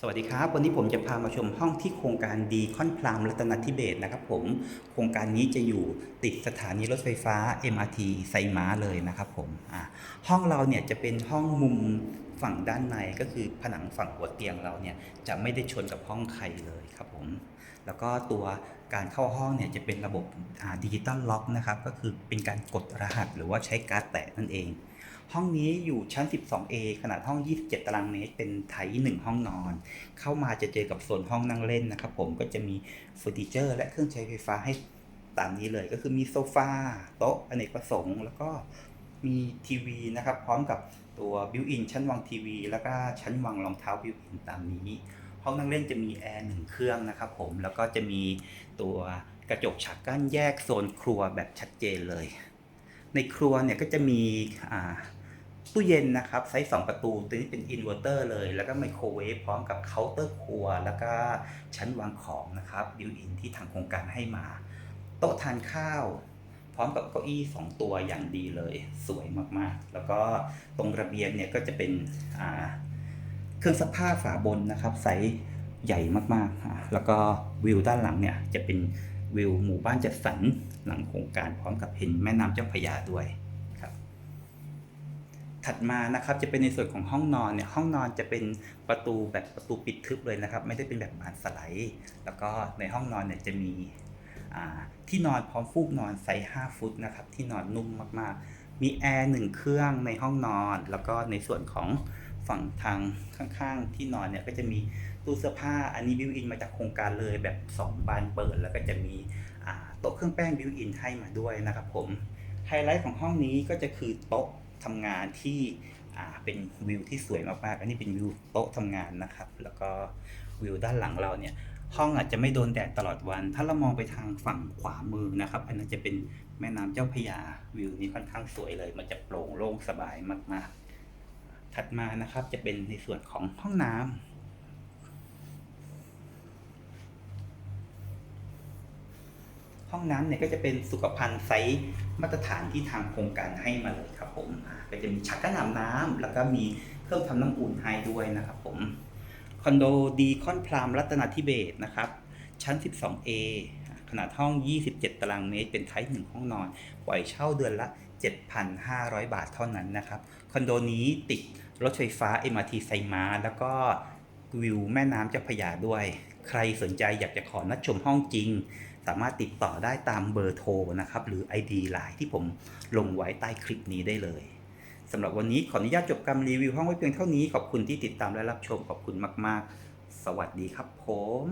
สวัสดีครับ วันนี้ผมจะพามาชมห้องที่โครงการดีคอนพลามรัตนทิเบศนะครับผมโครงการนี้จะอยู่ติดสถานีรถไฟฟ้า MRT ไซม้าเลยนะครับผมห้องเราเนี่ยจะเป็นห้องมุม ฝั่งด้านในก็คือผนังฝั่งหัวเตียงเราเนี่ยจะไม่ได้ชนกับห้องใครเลยครับผมแล้วก็ตัวการเข้าห้องเนี่ยจะเป็นระบบดิจิตอลล็อกนะครับก็คือเป็นการกดรหัสหรือว่าใช้การ์ดแตะนั่นเอง ห้องนี้อยู่ชั้น 12A ขนาดห้อง 27 ตารางเมตร เป็นไทย1ห้องนอน เข้ามาจะเจอกับโซนห้องนั่งเล่นนะครับผมก็จะมีเฟอร์นิเจอร์ และเครื่องใช้ไฟฟ้าให้ตามนี้เลยก็คือมีโซฟาโต๊ะอเนกประสงค์ แล้วก็ มีทีวีนะครับ พร้อมกับตัวบิวอินชั้นวางทีวี แล้วก็ชั้นวางรองเท้าบิวอินตามนี้ ห้องนั่งเล่นจะมีแอร์หนึ่งเครื่องนะครับผมแล้วก็จะมีตัวกระจกฉากกั้นแยกโซนครัวแบบชัดเจนเลย ในครัวเนี่ยก็จะมีตู้เย็นนะครับไซส์2ประตูตัวนี้เป็นอินเวอร์เตอร์เลย แล้วก็ไมโครเวฟพร้อมกับเคาน์เตอร์ครัว แล้วก็ชั้นวางของนะครับบิวอินที่ทางโครงการให้มา โต๊ะทานข้าว ร้อมกับเก้าอี้ 2 ตัวอย่างดีเลย สวยมากๆ แล้วก็ตรงระเบียงเนี่ยก็จะเป็นเครื่องซักผ้าฝาบนนะครับไซส์ใหญ่มากๆ แล้วก็วิวด้านหลังเนี่ยจะเป็นวิวหมู่บ้านจัดสรรหลังโครงการพร้อมกับเห็นแม่น้ำเจ้าพระยาด้วยครับ ถัดมานะครับจะเป็นในส่วนของห้องนอนเนี่ยห้องนอนจะเป็นประตูแบบประตูปิดทึบเลยนะครับ ไม่ได้เป็นแบบบานสไลด์ แล้วก็ในห้องนอนเนี่ยจะมี ที่นอนพร้อมฟูกนอนไซส์ 5 ฟุตนะครับ ที่นอนนุ่มมากๆ มีแอร์หนึ่งเครื่องในห้องนอน แล้วก็ในส่วนของฝั่งทางข้างๆ ที่นอนเนี่ยก็จะมีตู้เสื้อผ้า อันนี้บิวอินมาจากโครงการเลยแบบ 2 บานเปิด แล้วก็จะมีโต๊ะเครื่องแป้งบิวอินให้มาด้วยนะครับผม ไฮไลท์ของห้องนี้ก็จะคือโต๊ะทำงานที่ อ่าเป็นวิวที่สวยมากๆอันนี้เป็นวิวโต๊ะทำงานนะครับ แล้วก็วิวด้านหลังเราเนี่ยห้องอาจจะไม่โดนแดดตลอดวัน ถ้าเรามองไปทางฝั่งขวามือนะครับ อันนั้นจะเป็นแม่น้ำเจ้าพยาวิวนี้ค่อนข้างสวยเลย มันจะโปร่งโล่งสบายมากๆ ถัดมานะครับจะเป็นในส่วนของห้องน้ำ ห้องน้ำเนี่ยก็จะเป็นสุขภัณฑ์ไซส์มาตรฐานที่ทางโครงการให้มาเลยครับผมก็จะมีชักกั้นอาบน้ำแล้วก็มีเครื่องทำน้ำอุ่นให้ด้วยนะครับผมคอนโดดีคอนพรามรัตนาธิเบศนะครับชั้น 12A ขนาดห้อง 27 ตารางเมตร เป็นไทป์หนึ่งห้องนอน ปล่อยเช่าเดือนละ 7,500 บาทเท่านั้นนะครับ คอนโดนี้ติดรถไฟฟ้า MRT ไซม้า แล้วก็ วิวแม่น้ำเจ้าพยาด้วย ใครสนใจอยากจะขอนัดชมห้องจริง สามารถติดต่อได้ตามเบอร์โทรนะครับ หรือ ID ไลน์ที่ผมลงไว้ใต้คลิปนี้ได้เลยสำหรับวันนี้ขออนุญาตจบการรีวิวห้องไว้เพียงเท่านี้ ขอบคุณที่ติดตามและรับชมขอบคุณมาก ๆ สวัสดีครับผม